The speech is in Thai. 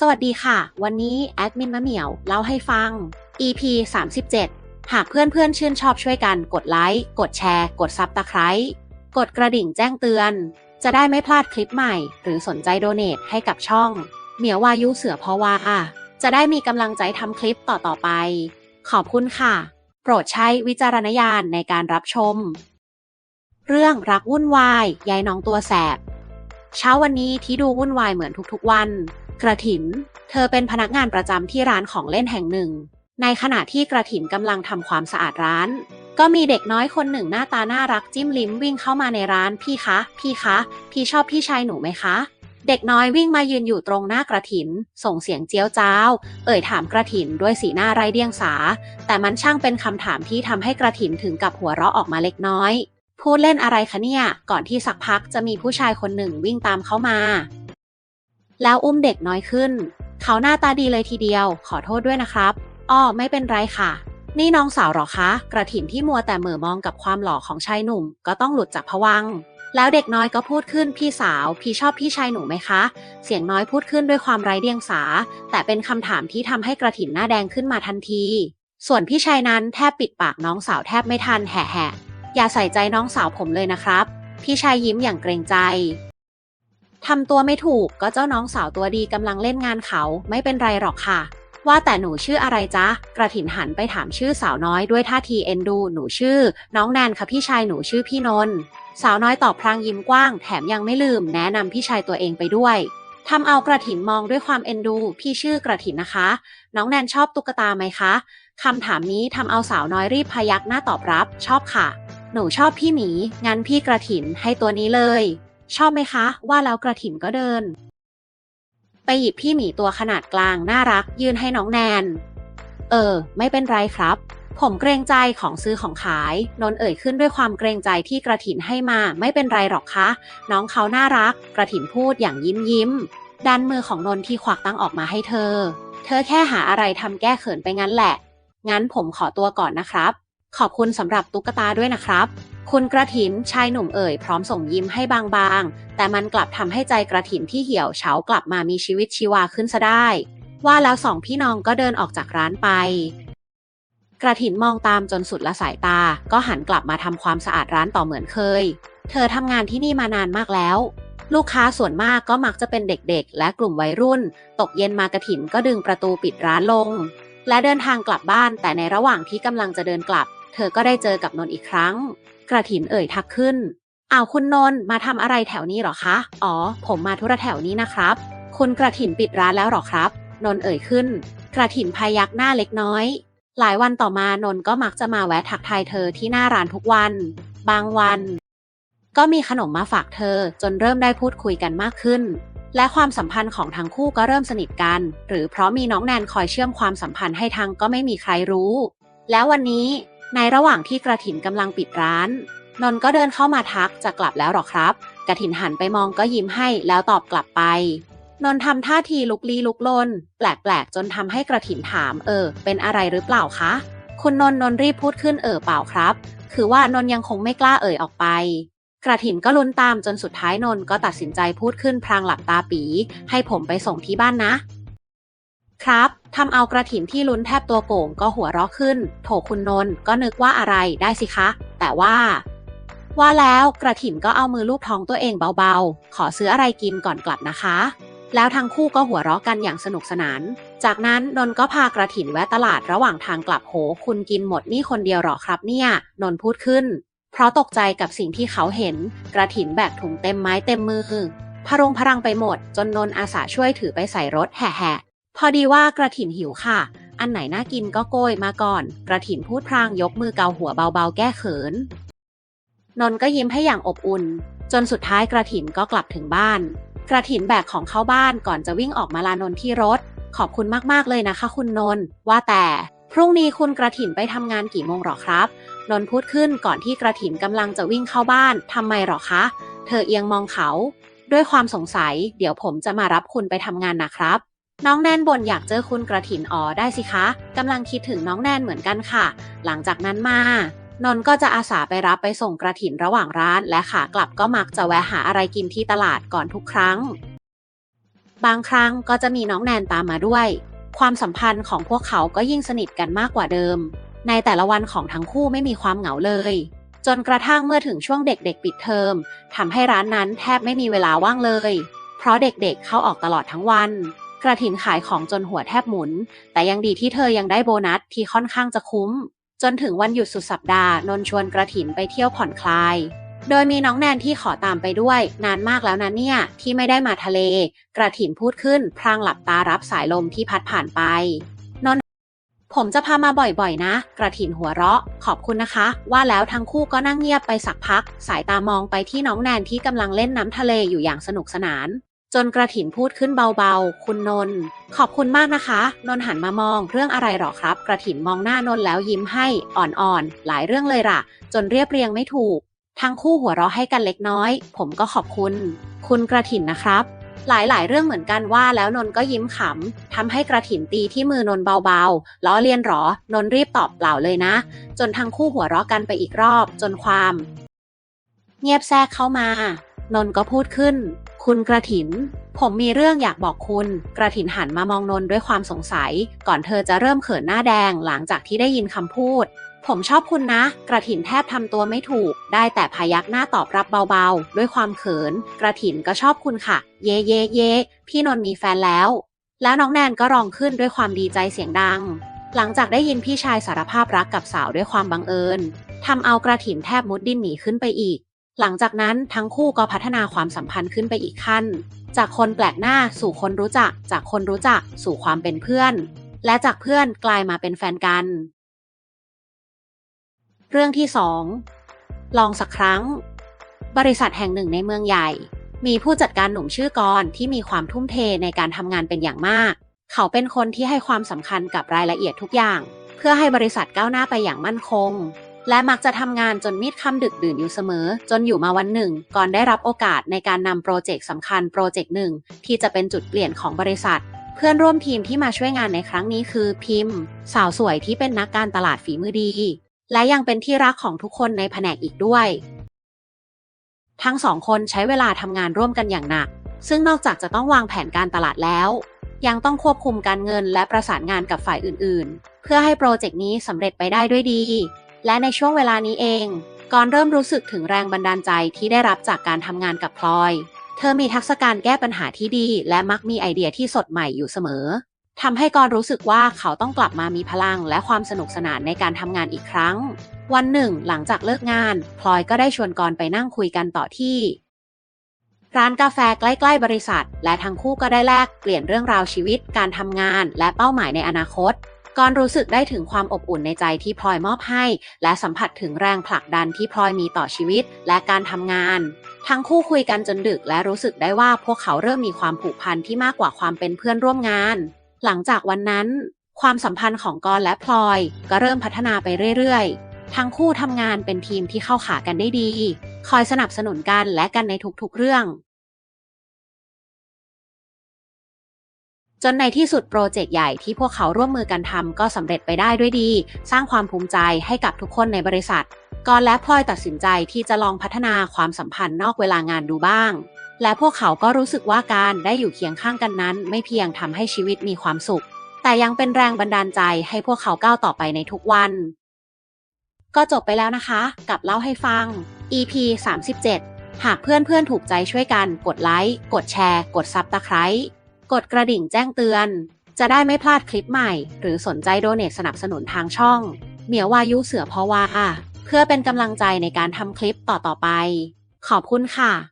สวัสดีค่ะ วันนี้แอดมินมะเหมียวเล่าให้ฟัง EP 37 หากเพื่อนๆชื่นชอบช่วยกันกดไลค์ กดแชร์ กดซับตะไคร้กดกระดิ่งแจ้งเตือน จะได้ไม่พลาดคลิปใหม่ หรือสนใจโดเนทให้กับช่อง เหมียววายุเสือพอวาจะได้มีกำลังใจทำคลิปต่อๆไป ขอบคุณค่ะ โปรดใช้วิจารณญาณในการรับชม เรื่องรักวุ่นวายยายน้องตัวแสบ เช้าวันนี้ที่ดูวุ่นวายเหมือนทุกๆวัน กระถิน เธอเป็นพนักงานประจำที่ร้านของเล่นแห่งหนึ่ง ในขณะที่กระถินกำลังทำความสะอาดร้าน ก็มีเด็กน้อยคนหนึ่งหน้าตาน่ารักจิ้มลิ้มวิ่งเข้ามาในร้านพี่คะ พี่คะ พี่ชอบพี่ชายหนูไหมคะ เด็กน้อยวิ่งมายืนอยู่ตรงหน้ากระถิน ส่งเสียงเจียวจ้าว เอ่ยถามกระถินด้วยสีหน้าไร้เดียงสา แต่มันช่างเป็นคำถามที่ทำให้กระถินถึงกับหัวเราะออกมาเล็กน้อยพูดเล่นอะไรคะเนี่ย ก่อนที่สักพักจะมีผู้ชายคนหนึ่งวิ่งตามเข้ามา แล้วอุ้มเด็กน้อยขึ้น เขาหน้าตาดีเลยทีเดียว ขอโทษด้วยนะครับอ้อไม่เป็นไรค่ะ นี่น้องสาวหรอคะ กระถินที่มัวแต่เหม่อมองกับความหล่อของชายหนุ่ม ก็ต้องหลุดจากผวังแล้วเด็กน้อยก็พูดขึ้นพี่สาว พี่ชอบพี่ชายหนูไหมคะ เสียงน้อยพูดขึ้นด้วยความไร้เดียงสา แต่เป็นคำถามที่ทำให้กระถินหน้าแดงขึ้นมาทันที ส่วนพี่ชายนั้นแทบปิดปากน้องสาวแทบไม่ทันแห่แห่อย่าใส่ใจน้องสาวผมเลยนะครับ พี่ชายยิ้มอย่างเกรงใจ ทำตัวไม่ถูกก็เจ้าน้องสาวตัวดีกำลังเล่นงานเขาไม่เป็นไรหรอกค่ะ ว่าแต่หนูชื่ออะไรจ๊ะ กระถินหันไปถามชื่อสาวน้อยด้วยท่าทีเอ็นดู หนูชื่อ น้องแนนค่ะพี่ชายหนูชื่อพี่นนท์สาวน้อยตอบพลางยิ้มกว้างแถมยังไม่ลืมแนะนำพี่ชายตัวเองไปด้วยทำเอากระถินมองด้วยความเอ็นดู พี่ชื่อกระถินนะคะ น้องแนนชอบตุ๊กตาไหมคะคำถามนี้ทำเอาสาวน้อยรีบพยักหน้าตอบรับ ชอบค่ะ หนูชอบพี่หมี งั้นพี่กระถินให้ตัวนี้เลย ชอบไหมคะ ว่าแล้วกระถิ่นก็เดิน ไปหยิบพี่หมีตัวขนาดกลางน่ารัก ยื่นให้น้องแนน เออ ไม่เป็นไรครับ ผมเกรงใจของซื้อของขาย นนเอ่ยขึ้นด้วยความเกรงใจที่กระถินให้มา ไม่เป็นไรหรอกคะ น้องเขาน่ารัก กระถินพูดอย่างยิ้มยิ้มดันมือของนนท์ที่ควักตั้งออกมาให้เธอ เธอแค่หาอะไรทำแก้เขินไปงั้นแหละ งั้นผมขอตัวก่อนนะครับ ขอบคุณสำหรับตุ๊กตาด้วยนะครับ คุณกระถินชายหนุ่มเอ่ยพร้อมส่งยิ้มให้บางๆ แต่มันกลับทำให้ใจกระถินที่เหี่ยวเฉากลับมามีชีวิตชีวาขึ้นซะได้ ว่าแล้วสองพี่น้องก็เดินออกจากร้านไป กระถินมองตามจนสุดละสายตา ก็หันกลับมาทำความสะอาดร้านต่อเหมือนเคย เธอทำงานที่นี่มานานมากแล้ว ลูกค้าส่วนมากก็มักจะเป็นเด็กๆ และกลุ่มวัยรุ่น ตกเย็นมากระถินก็ดึงประตูปิดร้านลง และเดินทางกลับบ้านแต่ในระหว่างที่กำลังจะเดินกลับ เธอก็ได้เจอกับนนท์อีกครั้ง กระถินเอ่ยทักขึ้นอ้าวคุณนนท์มาทำอะไรแถวนี้หรอคะ อ๋อ ผมมาธุระแถวนี้นะครับ คุณกระถินปิดร้านแล้วหรอครับ นนท์เอ่ยขึ้น กระถินพยักหน้าเล็กน้อย หลายวันต่อมานนท์ก็มักจะมาแวะทักทายเธอที่หน้าร้านทุกวัน บางวัน ก็มีขนมมาฝากเธอจนเริ่มได้พูดคุยกันมากขึ้น และความสัมพันธ์ของทั้งคู่ก็เริ่มสนิทกัน หรือเพราะมีน้องแนนคอยเชื่อมความสัมพันธ์ให้ทั้งก็ไม่มีใครรู้ แล้ววันนี้ ในระหว่างที่กระถินกำลังปิดร้าน นนท์ก็เดินเข้ามาทักจะกลับแล้วหรอครับ กระถินหันไปมองก็ยิ้มให้แล้วตอบกลับไป นนท์ทำท่าทีลุกลี้ลุกลน แปลกๆ จนทำให้กระถินถามเออ เป็นอะไรหรือเปล่าคะ คุณนนท์นนท์รีบพูดขึ้นเออเปล่าครับ คือว่านนท์ยังคงไม่กล้าเอ่ยออกไป กระถินก็ลุ้นตามจนสุดท้ายนนท์ก็ตัดสินใจพูดขึ้นพลางหลับตาปี ให้ผมไปส่งที่บ้านนะ ครับทำเอากระถินที่ลุ้นแทบตัวโก่งก็หัวเราะขึ้น โถคุณนนท์ก็นึกว่าอะไรได้สิคะ แต่ว่า ว่าแล้วกระถินก็เอามือลูบท้องตัวเองเบาๆ ขอซื้ออะไรกินก่อนกลับนะคะ แล้วทั้งคู่ก็หัวเราะกันอย่างสนุกสนาน จากนั้นนนท์ก็พากระถินแวะตลาดระหว่างทางกลับโห คุณกินหมดนี่คนเดียวหรอครับเนี่ย นนท์พูดขึ้น เพราะตกใจกับสิ่งที่เขาเห็น กระถินแบกถุงเต็มไม้เต็มมือพะรงพรังไปหมด จนนนท์อาสาช่วยถือไปใส่รถแห่ พอดีว่ากระถินหิวค่ะ อันไหนน่ากินก็โกยมาก่อน กระถินพูดพลางยกมือเกาหัวเบาๆ แก้เขิน นนท์ก็ยิ้มให้อย่างอบอุ่น จนสุดท้ายกระถินก็กลับถึงบ้าน กระถินแบกของเข้าบ้านก่อนจะวิ่งออกมาลานนท์ที่รถ ขอบคุณมากๆเลยนะคะ คุณนนท์ว่าแต่พรุ่งนี้คุณกระถินไปทำงานกี่โมงหรอครับ นนท์พูดขึ้นก่อนที่กระถินกำลังจะวิ่งเข้าบ้านทำไมหรอคะ เธอเอียงมองเขา ด้วยความสงสัย เดี๋ยวผมจะมารับคุณไปทำงานนะครับ น้องแนนบ่นอยากเจอคุณกระถินอ๋อได้สิคะกำลังคิดถึงน้องแนนเหมือนกันค่ะ หลังจากนั้นมานนท์ก็จะอาสาไปรับไปส่งกระถินระหว่างร้าน และขากลับก็มักจะแวะหาอะไรกินที่ตลาดก่อนทุกครั้ง บางครั้งก็จะมีน้องแนนตามมาด้วย ความสัมพันธ์ของพวกเขาก็ยิ่งสนิทกันมากกว่าเดิม ในแต่ละวันของทั้งคู่ไม่มีความเหงาเลย จนกระทั่งเมื่อถึงช่วงเด็กๆปิดเทอมทำให้ร้านนั้นแทบไม่มีเวลาว่างเลย เพราะเด็กๆเข้าออกตลอดทั้งวัน กระถินขายของจนหัวแทบหมุน แต่ยังดีที่เธอยังได้โบนัสที่ค่อนข้างจะคุ้ม จนถึงวันหยุดสุดสัปดาห์นนชวนกระถินไปเที่ยวผ่อนคลาย โดยมีน้องแนนที่ขอตามไปด้วย นานมากแล้วนะเนี่ย ที่ไม่ได้มาทะเล กระถินพูดขึ้นพรางหลับตารับสายลมที่พัดผ่านไปนนผมจะพามาบ่อยๆ นะ กระถินหัวเราะ ขอบคุณนะคะ ว่าแล้วทั้งคู่ก็นั่งเงียบไปสักพัก สายตามองไปที่น้องแนนที่กำลังเล่นน้ำทะเลอยู่อย่างสนุกสนาน จนกระถินพูดขึ้นเบาๆ คุณนนท์ขอบคุณมากนะคะ นนท์หันมามองเรื่องอะไรหรอครับ กระถินมองหน้านนท์แล้วยิ้มให้อ่อนๆ หลายเรื่องเลยล่ะ จนเรียบเรียงไม่ถูก ทั้งคู่หัวเราะให้กันเล็กน้อย ผมก็ขอบคุณ คุณกระถินนะครับ หลายๆ เรื่องเหมือนกันว่าแล้วนนท์ก็ยิ้มขำทำให้กระถินตีที่มือนนท์เบาๆ ล้อเลียนหรอ นนท์รีบตอบเปล่าเลยนะ จนทั้งคู่หัวเราะกันไปอีกรอบ จนความ เงียบแทรกเข้ามา นนก็พูดขึ้น คุณกระถิน ผมมีเรื่องอยากบอกคุณ กระถินหันมามองนนด้วยความสงสัย ก่อนเธอจะเริ่มเขินหน้าแดงหลังจากที่ได้ยินคำพูด ผมชอบคุณนะ กระถินแทบทำตัวไม่ถูก ได้แต่พยักหน้าตอบรับเบาๆ ด้วยความเขิน กระถินก็ชอบคุณค่ะ เย่เย่เย่พี่นนมีแฟนแล้ว แล้วน้องแนนก็ร้องขึ้นด้วยความดีใจเสียงดัง หลังจากได้ยินพี่ชายสารภาพรักกับสาวด้วยความบังเอิญทำเอากระถินแทบมุดดิ้นหนีขึ้นไปอีก หลังจากนั้นทั้งคู่ก็พัฒนาความสัมพันธ์ขึ้นไปอีกขั้น จากคนแปลกหน้าสู่คนรู้จัก จากคนรู้จักสู่ความเป็นเพื่อน และจากเพื่อนกลายมาเป็นแฟนกัน เรื่องที่ 2 ลองสักครั้ง บริษัทแห่งหนึ่งในเมืองใหญ่ มีผู้จัดการหนุ่มชื่อกรที่มีความทุ่มเทในการทำงานเป็นอย่างมาก เขาเป็นคนที่ให้ความสำคัญกับรายละเอียดทุกอย่าง เพื่อให้บริษัทก้าวหน้าไปอย่างมั่นคง และมักจะทำงานจนมีดค่ำดึกดื่นอยู่เสมอ จนอยู่มาวันหนึ่ง ก่อนได้รับโอกาสในการนำโปรเจกต์สำคัญโปรเจกต์หนึ่ง ที่จะเป็นจุดเปลี่ยนของบริษัท เพื่อนร่วมทีมที่มาช่วยงานในครั้งนี้คือพิมพ์ สาวสวยที่เป็นนักการตลาดฝีมือดี และยังเป็นที่รักของทุกคนในแผนกอีกด้วย ทั้งสองคนใช้เวลาทำงานร่วมกันอย่างหนัก ซึ่งนอกจากจะต้องวางแผนการตลาดแล้วยังต้องควบคุมการเงินและประสานงานกับฝ่ายอื่น ๆ เพื่อให้โปรเจกต์นี้สำเร็จไปได้ด้วยดี และในช่วงเวลานี้เองกอนเริ่มรู้สึกถึงแรงบันดาลใจที่ได้รับจากการทำงานกับพลอย เธอมีทักษะการแก้ปัญหาที่ดี และมักมีไอเดียที่สดใหม่อยู่เสมอทำให้กอนรู้สึกว่าเขาต้องกลับมามีพลังและความสนุกสนานในการทำงานอีกครั้ง วันหนึ่ง หลังจากเลิกงาน พลอยก็ได้ชวนกอนไปนั่งคุยกันต่อที่ ร้านกาแฟใกล้ๆบริษัท และทั้งคู่ก็ได้แลกเปลี่ยนเรื่องราวชีวิต การทำงาน และเป้าหมายในอนาคต กอนรู้สึกได้ถึงความอบอุ่นในใจที่พลอยมอบให้ และสัมผัสถึงแรงผลักดันที่พลอยมีต่อชีวิตและการทำงาน ทั้งคู่คุยกันจนดึกและรู้สึกได้ว่าพวกเขาเริ่มมีความผูกพันที่มากกว่าความเป็นเพื่อนร่วมงาน หลังจากวันนั้น ความสัมพันธ์ของกอนและพลอย ก็เริ่มพัฒนาไปเรื่อยๆ ทั้งคู่ทำงานเป็นทีมที่เข้าขากันได้ดี คอยสนับสนุนกันและกันในทุกๆเรื่อง จนในที่สุดโปรเจกต์ใหญ่ที่พวกเขาร่วมมือกันทำก็สำเร็จไปได้ด้วยดี สร้างความภูมิใจให้กับทุกคนในบริษัทกอนและพลอยตัดสินใจที่จะลองพัฒนาความสัมพันธ์นอกเวลางานดูบ้าง และพวกเขาก็รู้สึกว่าการได้อยู่เคียงข้างกันนั้น ไม่เพียงทำให้ชีวิตมีความสุข แต่ยังเป็นแรงบันดาลใจให้พวกเขาก้าวต่อไปในทุกวัน ก็จบไปแล้วนะคะ กับเล่าให้ฟัง EP 37 หากเพื่อนๆถูกใจช่วยกันกดไลค์กดแชร์ กดซับตะไคร้ กดกระดิ่งแจ้งเตือน จะได้ไม่พลาดคลิปใหม่ หรือสนใจโดเนทสนับสนุนทางช่อง เหมียววายุเสือพอว่า เพื่อเป็นกำลังใจในการทำคลิปต่อๆไป ขอบคุณค่ะ